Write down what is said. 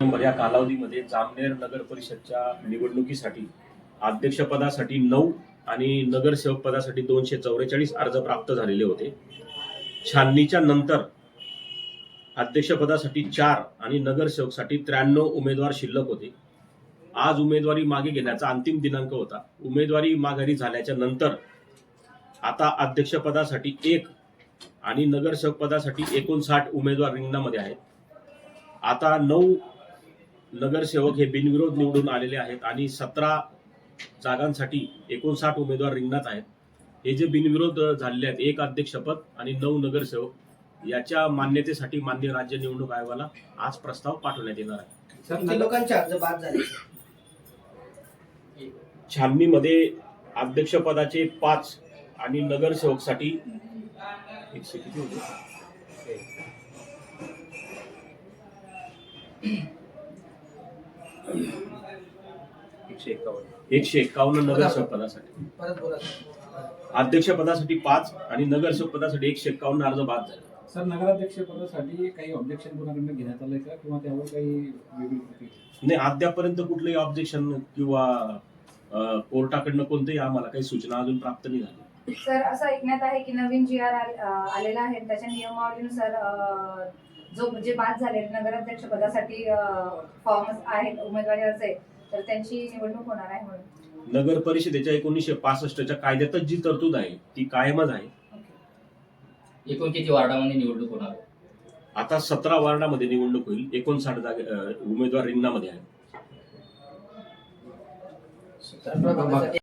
November या कालावधीमध्ये जामनेर नगर परिषदच्या निवडणुकीसाठी अध्यक्षपदासाठी नऊ आणि नगरसेवक पदासाठी दोनशे चौवेचाळीस अर्ज प्राप्त झालेले होते. छाननीच्या नंतर अध्यक्षपदासाठी चार आणि नगरसेवकसाठी त्र्याण्णव उमेदवार शिल्लक होते. आज उमेदवारी मागे घेण्याचा अंतिम दिनांक होता. उमेदवारी माघारी झाल्याच्यानंतर आता अध्यक्षपदासाठी एक आणि नगरसेवक पदासाठी एकोणसाठ उमेदवार रिंगणामध्ये आहेत. आता नऊ नगरसेवक हे बिनविरोध निवडून आलेले आहेत आणि सतरा जागांसाठी एकोणसाठ उमेदवार रिंगणात आहेत. हे जे बिनविरोध झालेले आहेत एक अध्यक्षपद आणि नऊ नगरसेवक याच्या मान्यतेसाठी मान्य राज्य निवडणूक आयोगाला आज प्रस्ताव पाठवण्यात येणार आहे. सर किती नगर- लोकांचे अर्ज बाद झाले? छाननीमध्ये अध्यक्षपदाचे पाच आणि नगरसेवकसाठी एकशे किती होते एकशे एक्कावन्न एकशे एक्कावन्न नगरसेवक पदासाठी परत बोला. अध्यक्षपदासाठी पाच आणि नगरसेवक पदासाठी एकशे एक्कावन्न अर्ज बाद झाले. सर नगराध्यक्ष पदासाठी काही ऑब्जेक्शन कोणाकडनं घेण्यात आलंय का? किंवा त्यावर काही वेगळी नाही अद्यापर्यंत कुठलंही ऑब्जेक्शन किंवा अं, कोर्टाकडनं कोणतेही आम्हाला काही सूचना अजून प्राप्त नाही झाली. सर असं ऐकण्यात आहे की नवीन जी आर आलेला आहे त्याच्या नियमावलीनुसार अ, जो जे बाद झाले नगराध्यक्ष पदासाठी फॉर्म आहेत उमेदवारी अर्ज आहेत तर त्यांची निवडणूक होणार आहे म्हणून. नगर परिषदेच्या एकोणीसशे पासष्टच्या कायद्यातच जी तरतूद आहे ती कायमच आहे. एकूण किती वार्डामध्ये निवडणूक होणार आहे? आता सतरा वार्डामध्ये निवडणूक होईल एकोणसाठ जागे अं, उमेदवार रिंगणामध्ये प्रभागासाठी